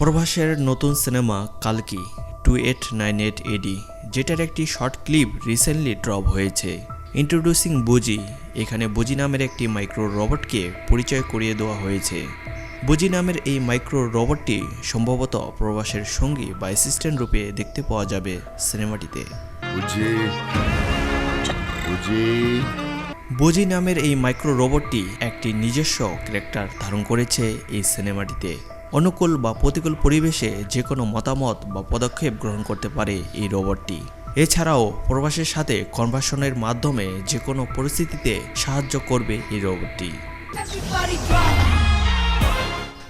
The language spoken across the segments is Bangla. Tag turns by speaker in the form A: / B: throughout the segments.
A: প্রভাসের নতুন cinema কালকি two eight nine eight AD যেটার একটি শর্ট ক্লিপ রিসেন্টলি ড্রপ হয়েছে। ইন্ট্রোডিউসিং বুজি এখানে বুজি নামের একটি মাইক্রো রোবটকে পরিচয় করিয়ে দেওয়া হয়েছে। বুজি নামের এই মাইক্রো রোবটটি সম্ভবত প্রভাসের সঙ্গী বা অ্যাসিস্ট্যান্ট রূপে দেখতে পাওয়া যাবে সিনেমাটিতে। বুজি নামের এই মাইক্রো রোবটটি একটি নিজস্ব ক্যারেক্টার ধারণ করেছে এই সিনেমাটিতে। অনুকূল বা প্রতিকূল পরিবেশে যে কোনো মতামত বা পদক্ষেপ গ্রহণ করতে পারে এই রোবটটি। এছাড়াও প্রবাসের সাথে কনভার্সনের মাধ্যমে যে কোনো পরিস্থিতিতে সাহায্য করবে এই রোবটটি।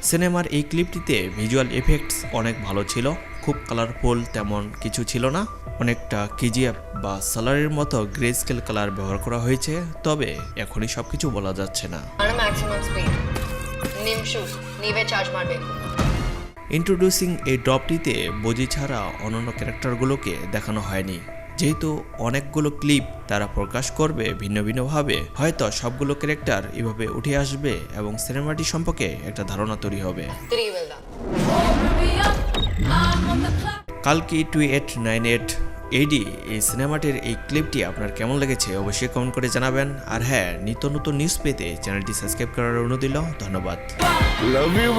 A: সিনেমার এই ক্লিপটিতে ভিজুয়াল এফেক্টস অনেক ভালো ছিল, খুব কালারফুল তেমন কিছু ছিল না। অনেকটা কেজিএফ বা সালারের মতো গ্রে স্কেল কালার ব্যবহার করা হয়েছে, তবে এখনই সব কিছু বলা যাচ্ছে না। ইন্ট্রোডিউসিং এই ড্রপটিতে বজি ছাড়া অন্যান্য ক্যারেক্টারগুলোকে দেখানো হয়নি। যেহেতু অনেকগুলো ক্লিপ তারা প্রকাশ করবে ভিন্ন ভিন্নভাবে, হয়তো সবগুলো ক্যারেক্টার এভাবে উঠে আসবে এবং সিনেমাটি সম্পর্কে একটা ধারণা তৈরি হবে। কালকি two eight nine eight AD এই সিনেমাটির এই ক্লিপটি আপনার কেমন লেগেছে অবশ্যই কমেন্ট করে জানাবেন। আর হ্যাঁ নিত্য নতুন নিউজ পেতে চ্যানেলটি সাবস্ক্রাইব করার অনুদিল ধন্যবাদ।
B: Love you